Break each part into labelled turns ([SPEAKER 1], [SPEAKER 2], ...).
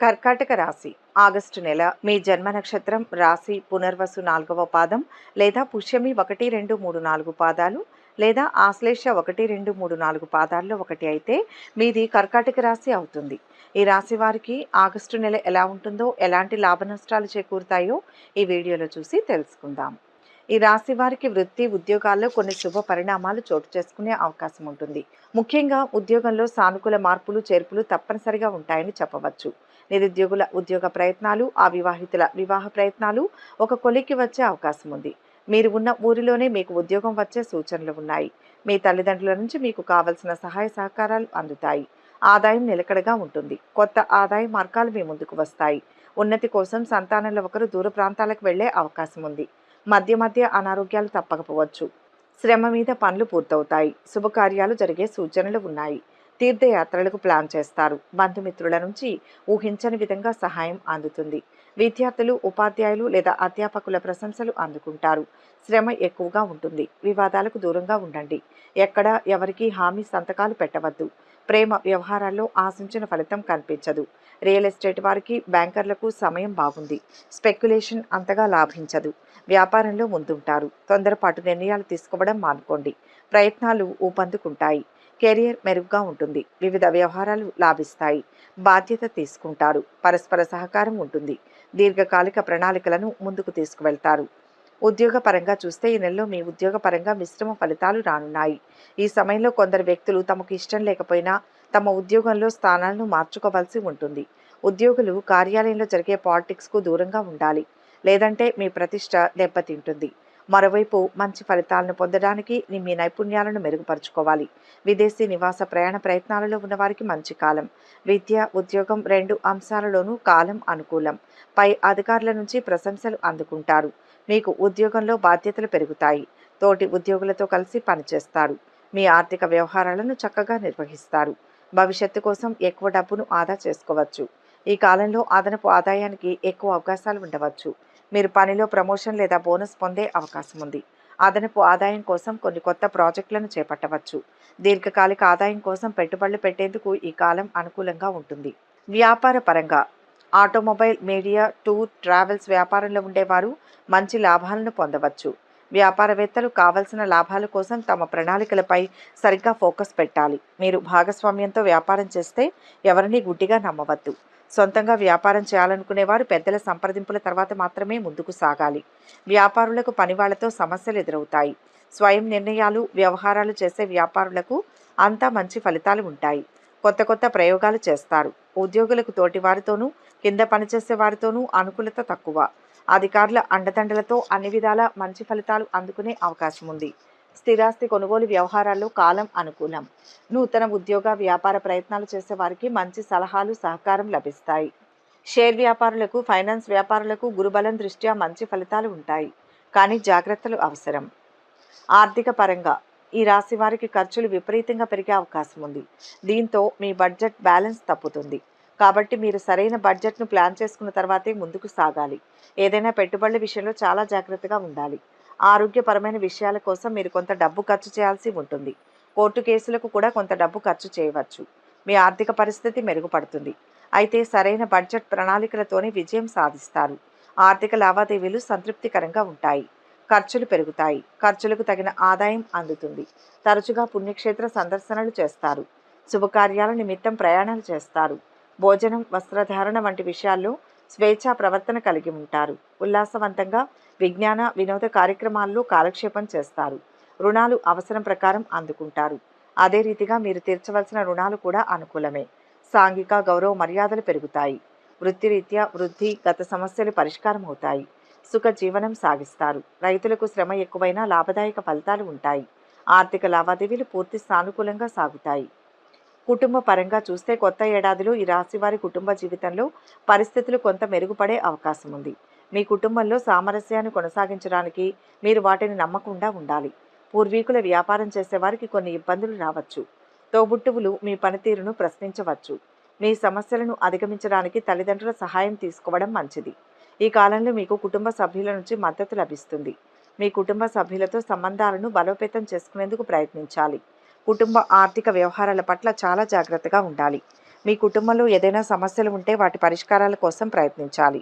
[SPEAKER 1] కర్కాటక రాశి. ఆగస్టు నెల మీ జన్మ నక్షత్రం రాశి పునర్వసు నాలుగవ పాదం లేదా పుష్యమి ఒకటి రెండు మూడు నాలుగు పాదాలు లేదా ఆశ్లేష ఒకటి రెండు మూడు నాలుగు పాదాల్లో ఒకటి అయితే మీది కర్కాటక రాశి అవుతుంది. ఈ రాశి వారికి ఆగస్టు నెల ఎలా ఉంటుందో ఎలాంటి లాభ నష్టాలు చేకూరుతాయో ఈ వీడియోలో చూసి తెలుసుకుందాం. ఈ రాశి వారికి వృత్తి ఉద్యోగాల్లో కొన్ని శుభ పరిణామాలు చోటు చేసుకునే అవకాశం ఉంటుంది. ముఖ్యంగా ఉద్యోగంలో సానుకూల మార్పులు చేర్పులు తప్పనిసరిగా ఉంటాయని చెప్పవచ్చు. నిరుద్యోగుల ఉద్యోగ ప్రయత్నాలు అవివాహితుల వివాహ ప్రయత్నాలు ఒక కొలికి వచ్చే అవకాశం ఉంది. మీరు ఉన్న ఊరిలోనే మీకు ఉద్యోగం వచ్చే సూచనలు ఉన్నాయి. మీ తల్లిదండ్రుల నుంచి మీకు కావలసిన సహాయ సహకారాలు అందుతాయి. ఆదాయం నిలకడగా ఉంటుంది. కొత్త ఆదాయ మార్గాలు మీ ముందుకు వస్తాయి. ఉన్నతి కోసం సంతానంలో ఒకరు దూర ప్రాంతాలకు వెళ్ళే అవకాశం ఉంది. మధ్య మధ్య అనారోగ్యాలు తప్పకపోవచ్చు. శ్రమ మీద పనులు పూర్తవుతాయి. శుభకార్యాలు జరిగే సూచనలు ఉన్నాయి. తీర్థయాత్రలకు ప్లాన్ చేస్తారు. బంధుమిత్రుల నుంచి ఊహించని విధంగా సహాయం అందుతుంది. విద్యార్థులు ఉపాధ్యాయులు లేదా అధ్యాపకుల ప్రశంసలు అందుకుంటారు. శ్రమ ఎక్కువగా ఉంటుంది. వివాదాలకు దూరంగా ఉండండి. ఎక్కడ ఎవరికి హామీ సంతకాలు పెట్టవద్దు. ప్రేమ వ్యవహారాల్లో ఆశించిన ఫలితం కనిపించదు. రియల్ ఎస్టేట్ వారికి బ్యాంకర్లకు సమయం బాగుంది. స్పెక్యులేషన్ అంతగా లాభించదు. వ్యాపారంలో ముందుంటారు. తొందరపాటు నిర్ణయాలు తీసుకోవడం మానుకోండి. ప్రయత్నాలు ఊపందుకుంటాయి. కెరియర్ మెరుగ్గా ఉంటుంది. వివిధ వ్యవహారాలు లాభిస్తాయి. బాధ్యత తీసుకుంటారు. పరస్పర సహకారం ఉంటుంది. దీర్ఘకాలిక ప్రణాళికలను ముందుకు తీసుకువెళ్తారు. ఉద్యోగ పరంగా చూస్తే ఈ నెలలో మీ ఉద్యోగ పరంగా మిశ్రమ ఫలితాలు రానున్నాయి. ఈ సమయంలో కొందరు వ్యక్తులు తమకు ఇష్టం లేకపోయినా తమ ఉద్యోగంలో స్థానాలను మార్చుకోవాల్సి ఉంటుంది. ఉద్యోగులు కార్యాలయంలో జరిగే పాలిటిక్స్కు దూరంగా ఉండాలి. లేదంటే మీ ప్రతిష్ట దెబ్బతింటుంది. మరోవైపు మంచి ఫలితాలను పొందడానికి మీ నైపుణ్యాలను మెరుగుపరుచుకోవాలి. విదేశీ నివాస ప్రయాణ ప్రయత్నాలలో ఉన్నవారికి మంచి కాలం. విద్య ఉద్యోగం రెండు అంశాలలోనూ కాలం అనుకూలం. పై అధికారుల నుంచి ప్రశంసలు అందుకుంటారు. మీకు ఉద్యోగంలో బాధ్యతలు పెరుగుతాయి. తోటి ఉద్యోగులతో కలిసి పనిచేస్తారు. మీ ఆర్థిక వ్యవహారాలను చక్కగా నిర్వహిస్తారు. భవిష్యత్తు కోసం ఎక్కువ డబ్బును ఆదా చేసుకోవచ్చు. ఈ కాలంలో అదనపు ఆదాయానికి ఎక్కువ అవకాశాలు ఉండవచ్చు. మీరు పనిలో ప్రమోషన్ లేదా బోనస్ పొందే అవకాశం ఉంది. అదనపు ఆదాయం కోసం కొన్ని కొత్త ప్రాజెక్టులను చేపట్టవచ్చు. దీర్ఘకాలిక ఆదాయం కోసం పెట్టుబడులు పెట్టేందుకు ఈ కాలం అనుకూలంగా ఉంటుంది. వ్యాపార పరంగా ఆటోమొబైల్ మీడియా టూర్ ట్రావెల్స్ వ్యాపారంలో ఉండేవారు మంచి లాభాలను పొందవచ్చు. వ్యాపారవేత్తలు కావలసిన లాభాల కోసం తమ ప్రణాళికలపై సరిగ్గా ఫోకస్ పెట్టాలి. మీరు భాగస్వామ్యంతో వ్యాపారం చేస్తే ఎవరిని గుడ్డిగా నమ్మవద్దు. సొంతంగా వ్యాపారం చేయాలనుకునేవారు పెద్దల సంప్రదింపుల తర్వాత మాత్రమే ముందుకు సాగాలి. వ్యాపారులకు పనివాళ్ళతో సమస్యలు ఎదురవుతాయి. స్వయం నిర్ణయాలు వ్యవహారాలు చేసే వ్యాపారులకు అంతా మంచి ఫలితాలు ఉంటాయి. కొత్త కొత్త ప్రయోగాలు చేస్తారు. ఉద్యోగులకు తోటి వారితోనూ కింద పనిచేసే వారితోనూ అనుకూలత తక్కువ. అధికారుల అండదండలతో అన్ని విధాల మంచి ఫలితాలు అందుకునే అవకాశం ఉంది స్థిరాస్తి కొనుగోలు వ్యవహారాల్లో కాలం అనుకూలం. నూతన ఉద్యోగ వ్యాపార ప్రయత్నాలు చేసే వారికి మంచి సలహాలు సహకారం లభిస్తాయి. షేర్ వ్యాపారులకు ఫైనాన్స్ వ్యాపారులకు గురుబలం దృష్ట్యా మంచి ఫలితాలు ఉంటాయి. కానీ జాగ్రత్తలు అవసరం. ఆర్థిక పరంగా ఈ రాశి వారికి ఖర్చులు విపరీతంగా పెరిగే అవకాశం ఉంది. దీంతో మీ బడ్జెట్ బ్యాలెన్స్ తప్పుతుంది. కాబట్టి మీరు సరైన బడ్జెట్ను ప్లాన్ చేసుకున్న తర్వాతే ముందుకు సాగాలి. ఏదైనా పెట్టుబడుల విషయంలో చాలా జాగ్రత్తగా ఉండాలి. ఆరోగ్యపరమైన విషయాల కోసం మీరు కొంత డబ్బు ఖర్చు చేయాల్సి ఉంటుంది. కోర్టు కేసులకు కూడా కొంత డబ్బు ఖర్చు చేయవచ్చు. మీ ఆర్థిక పరిస్థితి మెరుగుపడుతుంది. అయితే సరైన బడ్జెట్ ప్రణాళికలతోనే విజయం సాధిస్తారు. ఆర్థిక లావాదేవీలు సంతృప్తికరంగా ఉంటాయి. ఖర్చులు పెరుగుతాయి. ఖర్చులకు తగిన ఆదాయం అందుతుంది. తరచుగా పుణ్యక్షేత్ర సందర్శనలు చేస్తారు. శుభకార్యాల నిమిత్తం ప్రయాణాలు చేస్తారు. భోజనం వస్త్రధారణ వంటి విషయాల్లో స్వేచ్ఛా ప్రవర్తన కలిగి ఉంటారు. ఉల్లాసవంతంగా విజ్ఞాన వినోద కార్యక్రమాల్లో కాలక్షేపం చేస్తారు. రుణాలు అవసరం ప్రకారం అందుకుంటారు. అదే రీతిగా మీరు తీర్చవలసిన రుణాలు కూడా అనుకూలమే. సాంఘిక గౌరవ మర్యాదలు పెరుగుతాయి. వృత్తిరీత్యా వృద్ధి గత సమస్యలు పరిష్కారం అవుతాయి. సుఖ జీవనం సాగిస్తారు. రైతులకు శ్రమ ఎక్కువైనా లాభదాయక ఫలితాలు ఉంటాయి. ఆర్థిక లావాదేవీలు పూర్తి సానుకూలంగా సాగుతాయి. కుటుంబ పరంగా చూస్తే కొత్త ఏడాదిలో ఈ రాశి వారి కుటుంబ జీవితంలో పరిస్థితులు కొంత మెరుగుపడే అవకాశం ఉంది. మీ కుటుంబంలో సామరస్యాన్ని కొనసాగించడానికి మీరు వాటిని నమ్మకుండా ఉండాలి. పూర్వీకుల వ్యాపారం చేసేవారికి కొన్ని ఇబ్బందులు రావచ్చు. తోబుట్టువులు మీ పనితీరును ప్రశ్నించవచ్చు. మీ సమస్యలను అధిగమించడానికి తల్లిదండ్రుల సహాయం తీసుకోవడం మంచిది. ఈ కాలంలో మీకు కుటుంబ సభ్యుల నుంచి మద్దతు లభిస్తుంది. మీ కుటుంబ సభ్యులతో సంబంధాలను బలోపేతం చేసుకునేందుకు ప్రయత్నించాలి. కుటుంబ ఆర్థిక వ్యవహారాల పట్ల చాలా జాగ్రత్తగా ఉండాలి. మీ కుటుంబంలో ఏదైనా సమస్యలు ఉంటే వాటి పరిష్కారాల కోసం ప్రయత్నించాలి.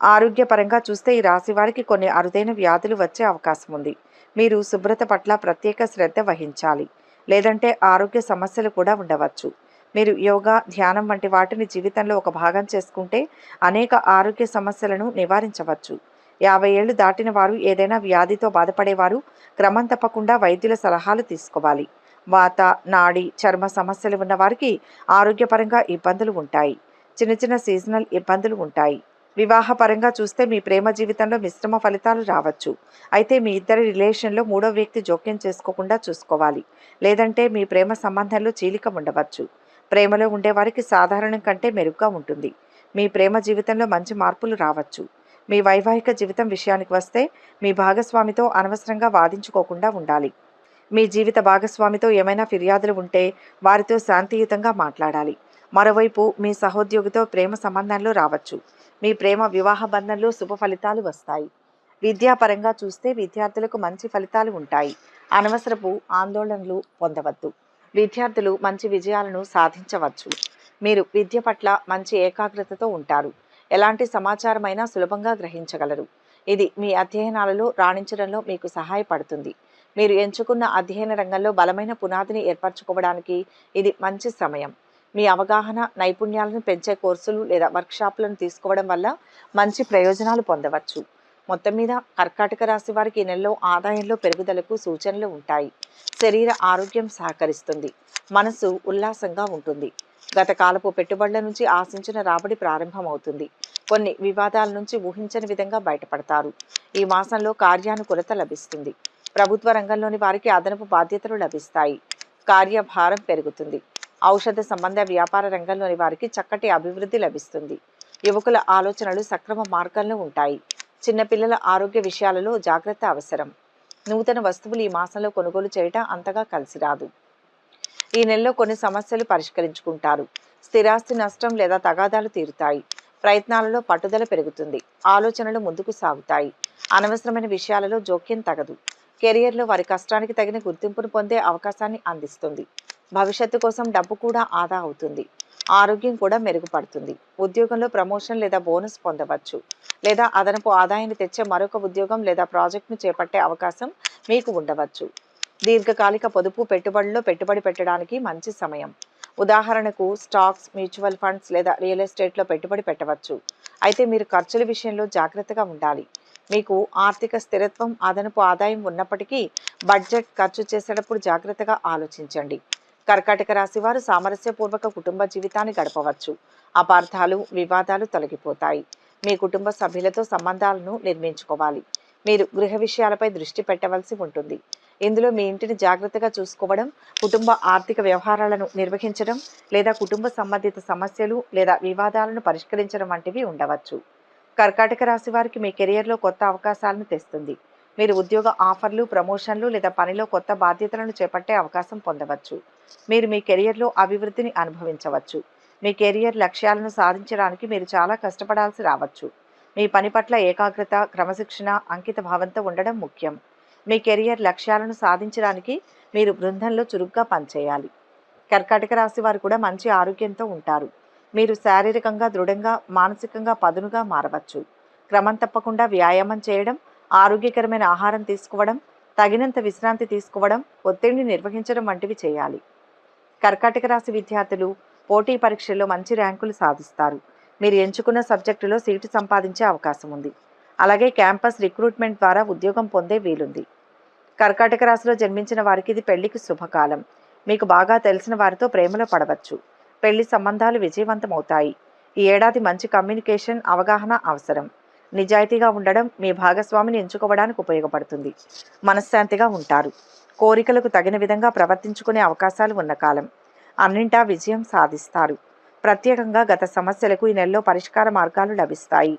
[SPEAKER 1] ఆరోగ్యపరంగా చూస్తే ఈ రాశి వారికి కొన్ని అరుదైన వ్యాధులు వచ్చే అవకాశం ఉంది. మీరు శుభ్రత పట్ల ప్రత్యేక శ్రద్ధ వహించాలి. లేదంటే ఆరోగ్య సమస్యలు కూడా ఉండవచ్చు. మీరు యోగా ధ్యానం వంటి వాటిని జీవితంలో ఒక భాగం చేసుకుంటే అనేక ఆరోగ్య సమస్యలను నివారించవచ్చు. యాభై ఏళ్ళు దాటిన వారు ఏదైనా వ్యాధితో బాధపడేవారు క్రమం తప్పకుండా వైద్యుల సలహాలు తీసుకోవాలి. వాత నాడి చర్మ సమస్యలు ఉన్న వారికి ఆరోగ్యపరంగా ఇబ్బందులు ఉంటాయి. చిన్న చిన్న సీజనల్ ఇబ్బందులు ఉంటాయి. వివాహపరంగా చూస్తే మీ ప్రేమ జీవితంలో మిశ్రమ ఫలితాలు రావచ్చు. అయితే మీ ఇద్దరి రిలేషన్లో మూడో వ్యక్తి జోక్యం చేసుకోకుండా చూసుకోవాలి. లేదంటే మీ ప్రేమ సంబంధంలో చీలిక ఉండవచ్చు. ప్రేమలో ఉండేవారికి సాధారణం కంటే మెరుగ్గా ఉంటుంది. మీ ప్రేమ జీవితంలో మంచి మార్పులు రావచ్చు. మీ వైవాహిక జీవితం విషయానికి వస్తే మీ భాగస్వామితో అనవసరంగా వాదించుకోకుండా ఉండాలి. మీ జీవిత భాగస్వామితో ఏమైనా ఫిర్యాదులు ఉంటే వారితో శాంతియుతంగా మాట్లాడాలి. మరోవైపు మీ సహోద్యోగితో ప్రేమ సంబంధంలో రావచ్చు. మీ ప్రేమ వివాహ బంధంలో శుభ ఫలితాలు వస్తాయి. విద్యాపరంగా చూస్తే విద్యార్థులకు మంచి ఫలితాలు ఉంటాయి. అనవసరపు ఆందోళనలు పొందవద్దు. విద్యార్థులు మంచి విజయాలను సాధించవచ్చు. మీరు విద్య పట్ల మంచి ఏకాగ్రతతో ఉంటారు. ఎలాంటి సమాచారమైనా సులభంగా గ్రహించగలరు. ఇది మీ అధ్యయనాలలో రాణించడంలో మీకు సహాయపడుతుంది. మీరు ఎంచుకున్న అధ్యయన రంగంలో బలమైన పునాదిని ఏర్పరచుకోవడానికి ఇది మంచి సమయం. మీ అవగాహన నైపుణ్యాలను పెంచే కోర్సులు లేదా వర్క్షాప్లను తీసుకోవడం వల్ల మంచి ప్రయోజనాలు పొందవచ్చు. మొత్తం మీద కర్కాటక రాశి వారికి ఈ నెలలో ఆదాయంలో పెరుగుదలకు సూచనలు ఉంటాయి. శరీర ఆరోగ్యం సహకరిస్తుంది. మనసు ఉల్లాసంగా ఉంటుంది. గత కాలపు పెట్టుబడుల నుంచి ఆశించిన రాబడి ప్రారంభమవుతుంది. కొన్ని వివాదాల నుంచి ఊహించని విధంగా బయటపడతారు. ఈ మాసంలో కార్యానుకూలత లభిస్తుంది. ప్రభుత్వ రంగంలోని వారికి అదనపు బాధ్యతలు లభిస్తాయి. కార్యభారం పెరుగుతుంది. ఔషధ సంబంధ వ్యాపార రంగంలోని వారికి చక్కటి అభివృద్ధి లభిస్తుంది. యువకుల ఆలోచనలు సక్రమ మార్గంలో ఉంటాయి. చిన్నపిల్లల ఆరోగ్య విషయాలలో జాగ్రత్త అవసరం. నూతన వస్తువులు ఈ మాసంలో కొనుగోలు చేయటం అంతగా కలిసి రాదు. ఈ నెలలో కొన్ని సమస్యలు పరిష్కరించుకుంటారు. స్థిరాస్తి నష్టం లేదా తగాదాలు తీరుతాయి. ప్రయత్నాలలో పట్టుదల పెరుగుతుంది. ఆలోచనలు ముందుకు సాగుతాయి. అనవసరమైన విషయాలలో జోక్యం తగదు. కెరియర్లో వారి కష్టానికి తగిన గుర్తింపును పొందే అవకాశాన్ని అందిస్తుంది. భవిష్యత్తు కోసం డబ్బు కూడా ఆదా అవుతుంది. ఆరోగ్యం కూడా మెరుగుపడుతుంది. ఉద్యోగంలో ప్రమోషన్ లేదా బోనస్ పొందవచ్చు. లేదా అదనపు ఆదాయాన్ని తెచ్చే మరొక ఉద్యోగం లేదా ప్రాజెక్టును చేపట్టే అవకాశం మీకు ఉండవచ్చు. దీర్ఘకాలిక పొదుపు పెట్టుబడుల్లో పెట్టుబడి పెట్టడానికి మంచి సమయం. ఉదాహరణకు స్టాక్స్ మ్యూచువల్ ఫండ్స్ లేదా రియల్ ఎస్టేట్లో పెట్టుబడి పెట్టవచ్చు. అయితే మీరు ఖర్చుల విషయంలో జాగ్రత్తగా ఉండాలి. మీకు ఆర్థిక స్థిరత్వం అదనపు ఆదాయం ఉన్నప్పటికీ బడ్జెట్ ఖర్చు చేసేటప్పుడు జాగ్రత్తగా ఆలోచించండి. కర్కాటక రాశి వారు సామరస్యపూర్వక కుటుంబ జీవితాన్ని గడపవచ్చు. అపార్థాలు వివాదాలు తొలగిపోతాయి. మీ కుటుంబ సభ్యులతో సంబంధాలను నిర్మించుకోవాలి. మీరు గృహ విషయాలపై దృష్టి పెట్టవలసి ఉంటుంది. ఇందులో మీ ఇంటిని జాగ్రత్తగా చూసుకోవడం కుటుంబ ఆర్థిక వ్యవహారాలను నిర్వహించడం లేదా కుటుంబ సంబంధిత సమస్యలు లేదా వివాదాలను పరిష్కరించడం వంటివి ఉండవచ్చు. కర్కాటక రాశి వారికి మీ కెరియర్లో కొత్త అవకాశాలను తెస్తుంది. మీరు ఉద్యోగ ఆఫర్లు ప్రమోషన్లు లేదా పనిలో కొత్త బాధ్యతలను చేపట్టే అవకాశం పొందవచ్చు. మీరు మీ కెరియర్లో అభివృద్ధిని అనుభవించవచ్చు. మీ కెరియర్ లక్ష్యాలను సాధించడానికి మీరు చాలా కష్టపడాల్సి రావచ్చు. మీ పని పట్ల ఏకాగ్రత క్రమశిక్షణ అంకిత భావంతో ఉండడం ముఖ్యం. మీ కెరియర్ లక్ష్యాలను సాధించడానికి మీరు బృందంలో చురుగ్గా పనిచేయాలి. కర్కాటక రాశి వారు కూడా మంచి ఆరోగ్యంతో ఉంటారు. మీరు శారీరకంగా దృఢంగా మానసికంగా పదునుగా మారవచ్చు. క్రమం తప్పకుండా వ్యాయామం చేయడం ఆరోగ్యకరమైన ఆహారం తీసుకోవడం తగినంత విశ్రాంతి తీసుకోవడం ఒత్తిడిని నిర్వహించడం వంటివి చేయాలి. కర్కాటక రాశి విద్యార్థులు పోటీ పరీక్షల్లో మంచి ర్యాంకులు సాధిస్తారు. మీరు ఎంచుకున్న సబ్జెక్టులో సీటు సంపాదించే అవకాశం ఉంది. అలాగే క్యాంపస్ రిక్రూట్మెంట్ ద్వారా ఉద్యోగం పొందే వీలుంది. కర్కాటక రాశిలో జన్మించిన వారికి ఇది పెళ్ళికి శుభకాలం. మీకు బాగా తెలిసిన వారితో ప్రేమలో పడవచ్చు. పెళ్ళి సంబంధాలు విజయవంతమవుతాయి. ఈ ఏడాది మంచి కమ్యూనికేషన్ అవగాహన అవసరం. నిజాయితీగా ఉండడం మీ భాగస్వామిని ఎంచుకోవడానికి ఉపయోగపడుతుంది. మనశ్శాంతిగా ఉంటారు. కోరికలకు తగిన విధంగా ప్రవర్తించుకునే అవకాశాలు ఉన్న కాలం. అన్నింటా విజయం సాధిస్తారు. ప్రత్యేకంగా గత సమస్యలకు ఈ నెలలో పరిష్కార మార్గాలు లభిస్తాయి.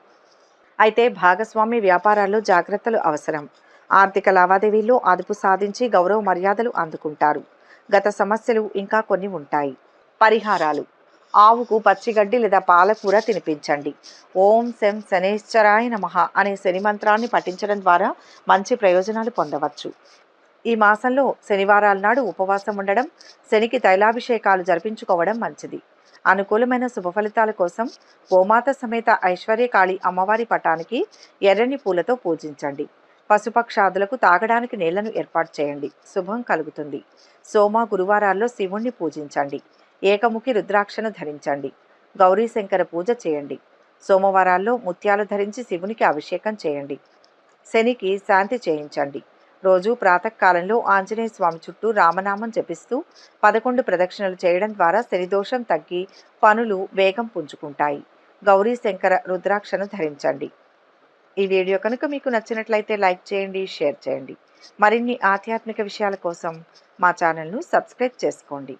[SPEAKER 1] అయితే భాగస్వామి వ్యాపారాల్లో జాగ్రత్తలు అవసరం. ఆర్థిక లావాదేవీల్లో అదుపు సాధించి గౌరవ మర్యాదలు అందుకుంటారు. గత సమస్యలు ఇంకా కొన్ని ఉంటాయి. పరిహారాలు. ఆవుకు పచ్చిగడ్డి లేదా పాలకూర తినిపించండి. ఓం శం శనేశ్వరాయ నమః అనే శని మంత్రాన్ని పఠించడం ద్వారా మంచి ప్రయోజనాలు పొందవచ్చు. ఈ మాసంలో శనివారాల నాడు ఉపవాసం ఉండడం శనికి తైలాభిషేకాలు జరిపించుకోవడం మంచిది. అనుకూలమైన శుభ ఫలితాల కోసం గోమాత సమేత ఐశ్వర్యకాళి అమ్మవారి పటానికి ఎర్రని పూలతో పూజించండి. పశుపక్షాదులకు తాగడానికి నీళ్ళను ఏర్పాటు చేయండి. శుభం కలుగుతుంది. సోమ గురువారాల్లో శివుణ్ణి పూజించండి. ఏకముఖి రుద్రాక్షను ధరించండి. గౌరీ శంకర పూజ చేయండి. సోమవారాల్లో ముత్యాలు ధరించి శివునికి అభిషేకం చేయండి. శనికి శాంతి చేయించండి. రోజు ప్రాతకాలంలో ఆంజనేయ స్వామి చుట్టూ రామనామం జపిస్తూ పదకొండు ప్రదక్షిణలు చేయడం ద్వారా శనిదోషం తగ్గి పనులు వేగం పుంజుకుంటాయి. గౌరీ శంకర రుద్రాక్షను ధరించండి. ఈ వీడియో కనుక మీకు నచ్చినట్లయితే లైక్ చేయండి షేర్ చేయండి. మరిన్ని ఆధ్యాత్మిక విషయాల కోసం మా ఛానల్ను సబ్స్క్రైబ్ చేసుకోండి.